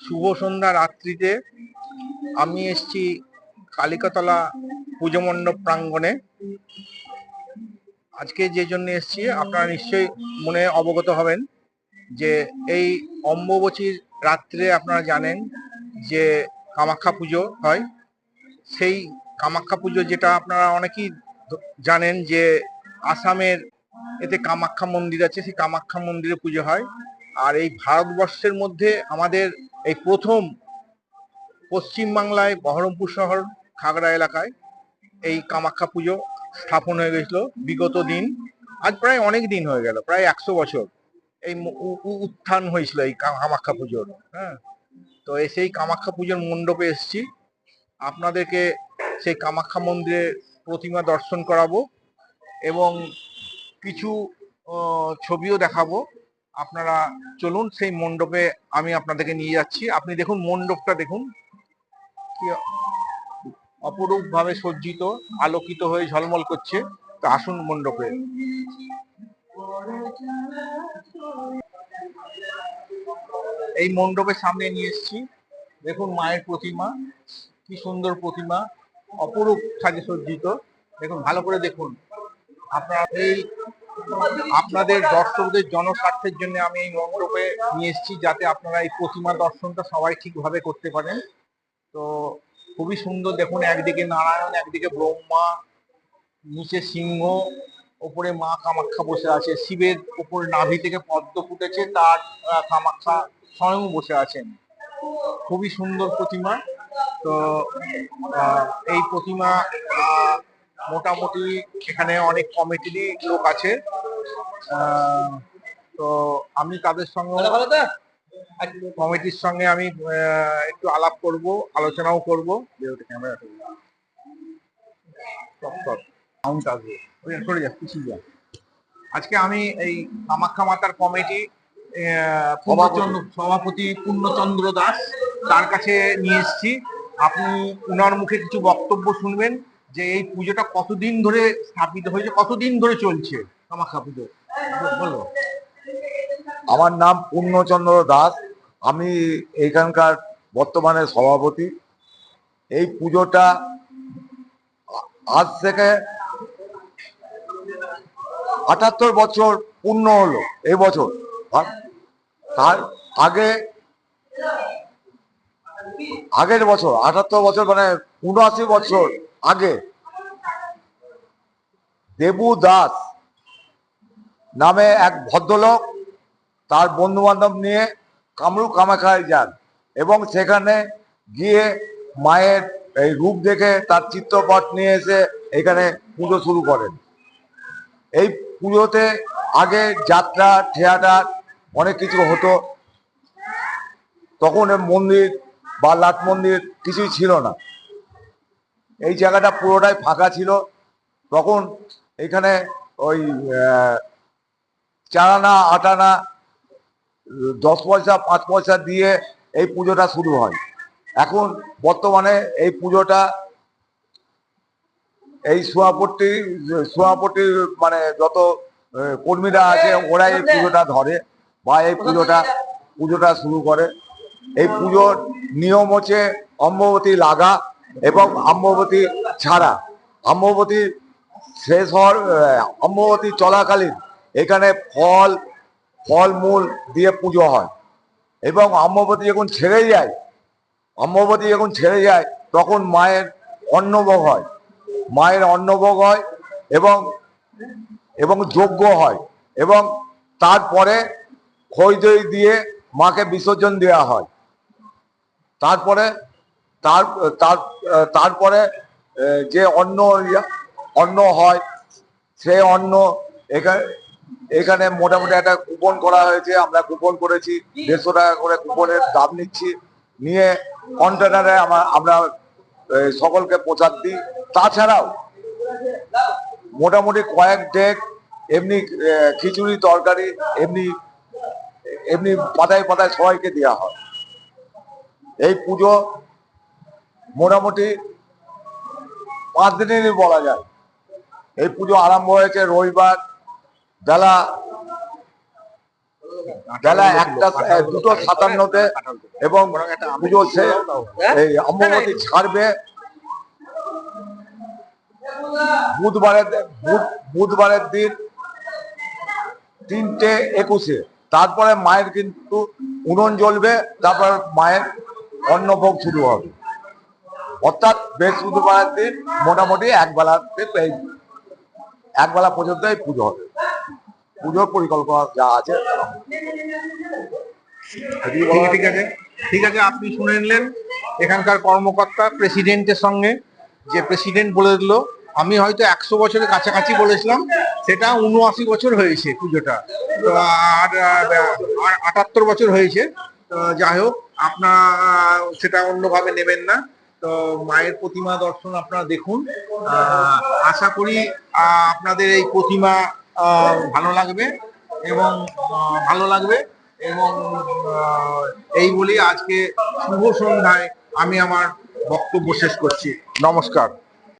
শুভ সন্ধ্যা রাত্রিতে আমি এসছি কালিকাতলা পুজো মণ্ডপ প্রাঙ্গণে। আজকে যে জন্য এসছি, আপনারা নিশ্চয়ই মনে অবগত হবেন যে এই অম্বুবচীর রাত্রে আপনারা জানেন যে কামাখ্যা পুজো হয়। সেই কামাখ্যা পুজো যেটা আপনারা অনেকেই জানেন যে আসামের এতে কামাখ্যা মন্দির আছে, সেই কামাখ্যা মন্দিরে পুজো হয়। আর এই ভারতবর্ষের মধ্যে আমাদের এই প্রথম পশ্চিমবাংলায় বহরমপুর শহর, খাগড়া এলাকায় এই কামাখ্যা পুজো স্থাপন হয়ে গেছিল বিগত দিন। আজ প্রায় অনেক দিন হয়ে গেল, প্রায় একশো বছর এই উত্থান হয়েছিল এই কামাখ্যা পুজোর হ্যাঁ। তো সেই কামাখ্যা পুজোর মণ্ডপে এসেছি। আপনাদেরকে সেই কামাখ্যা মন্দিরের প্রতিমা দর্শন করাবো এবং কিছু ছবিও দেখাবো। আপনারা চলুন, সেই মণ্ডপে আমি আপনাদেরকে নিয়ে যাচ্ছি। আপনি দেখুন, মণ্ডপটা দেখুন। কি অপরূপ ভাবে সজ্জিত, আলোকিত হয়ে ঝলমল করছে। তো আসুন মণ্ডপে। এই মণ্ডপের সামনে নিয়ে এসেছি। দেখুন, মায়ের প্রতিমা। কি সুন্দর প্রতিমা। অপরূপ সাজে সজ্জিত। দেখুন, ভালো করে দেখুন। আপনারা এই আপনাদের দর্শকদের জনস্বার্থের জন্য আমি এই মণ্ডপে নিয়ে এসেছি যাতে আপনারা এই প্রতিমা দর্শনটা সবাই ঠিকভাবে করতে পারেন। তো খুবই সুন্দর দেখুন, একদিকে নারায়ণ, একদিকে ব্রহ্মা, নিচে সিংহ, ওপরে মা কামাখ্যা বসে আছে। শিবের উপর নাভি থেকে পদ্ম ফুটেছে, তার কামাখ্যা স্বয়ং বসে আছেন। খুবই সুন্দর প্রতিমা। তো এই প্রতিমা মোটামুটি এখানে অনেক কমিটিরই লোক আছে। তো আমি তাদের সঙ্গে কমিটির সঙ্গে আমি একটু আলাপ করব আলোচনাও করব। যেহেতু ক্যামেরা সাউন্ড আসবে সরে যা পিছিয়ে যা। আজকে আমি এই কামাখ্যা মাতার কমিটি সভাপতি পূর্ণচন্দ্র দাস তার কাছে নিয়ে এসেছি। আপনি উনার মুখে কিছু বক্তব্য শুনবেন। যে এই পুজোটা কতদিন ধরে স্থাপিত হয়েছে, কতদিন ধরে চলছে কামাখ্যা পুজো? বলো। আমার নাম পূর্ণচন্দ্র দাস। আমি এইখানকার বর্তমানে সভাপতি। এই পুজোটা আজ থেকে আটাত্তর বছর পূর্ণ হলো এই বছর। আর তার আগে আগের বছর, আটাত্তর বছর মানে উনআশি বছর আগে। দেবু দাস নামে এক ভদ্রলোক তার বন্ধু বান্ধব নিয়ে কামরূপ কামাখায় যান এবং সেখানে গিয়ে মায়ের এই রূপ দেখে তার চিত্রপট নিয়ে এসে এখানে পুজো শুরু করেন। এই পুজোতে আগে যাত্রা, থিয়েটার অনেক কিছু হতো। তখন মন্দির বা লাট মন্দির কিছুই ছিল না। এই জায়গাটা পুরোটাই ফাঁকা ছিল। তখন এখানে ওই আহ, চার আনা আট আনা দশ পয়সা পাঁচ পয়সা দিয়ে এই পুজোটা শুরু হয়। এখন বর্তমানে এই পুজোটা এই সোয়াপট্টি সোয়াপট্টির মানে যত কর্মীরা আছে ওরা এই পুজোটা ধরে বা এই পুজোটা পুজোটা শুরু করে। এই পুজোর নিয়ম হচ্ছে অম্ববতী লাগা। এবং অম্ববতী ছাড়া। অম্ববতী শেষ হওয়ার আহ, অম্ববতী চলাকালীন এখানে ফল ফলমূল দিয়ে পুজো হয়। এবং অম্ববতী যখন ছেড়ে যায় অম্ববতী যখন ছেড়ে যায় তখন মায়ের অন্নভোগ হয়। মায়ের অন্নভোগ হয় এবং এবং যজ্ঞ হয় এবং তারপরে খই দই দিয়ে মাকে বিসর্জন দেওয়া হয়। তারপরে তার তার, তারপরে যে অন্ন অন্ন হয় সেই অন্ন এখানে এখানে মোটামুটি একটা কুপন করা হয়েছে, আমরা কুপন করেছি, দেড়শো টাকা করে কুপনের দাম নিচ্ছি, নিয়ে কন্টেনারে আমরা আমরা সকলকে প্রচার দিই। তাছাড়াও, মোটামুটি কয়েক ডেক এমনি খিচুড়ি, তরকারি এমনি এমনি পাতায় পাতায় সবাইকে দেওয়া হয়। এই পুজো মোটামুটি পাঁচ দিনেরই বলা যায়। এই পুজো আরম্ভ হয়েছে রবিবার, বেলা বেলা একটা, দুটো সাতান্নতে এবং পুজো এই অম্বুবতী ছাড়বে। বুধবারের বুধবারের দিন তিনটে একুশে। তারপরে মায়ের কিন্তু উনুন জ্বলবে, তারপর মায়ের অন্নভোগ শুরু হবে। অর্থাৎ বৃহস্পতিবারের দিন মোটামুটি একবেলা এই একবেলা পর্যন্ত এই পুজো হবে। পুজোর পরিকল্পনা যা আছে। ঠিক আছে ঠিক আছে। আপনি শুনে নিলেন। এখানকার কর্মকর্তা, প্রেসিডেন্টের সঙ্গে যে প্রেসিডেন্ট বলে দিল, আমি হয়তো একশো বছরের কাছাকাছি বলেছিলাম, সেটা উনআশি বছর হয়েছে পুজোটা। আর আটাত্তর বছর হয়েছে। যাই হোক, আপনার সেটা অন্যভাবে নেবেন না। তো মায়ের প্রতিমা দর্শন আপনারা দেখুন। আশা করি আপনাদের এই প্রতিমা ভালো লাগবে এবং ভালো লাগবে এবং এই বলি আজকে শুভ সন্ধ্যায় আমি আমার বক্তব্য শেষ করছি। নমস্কার।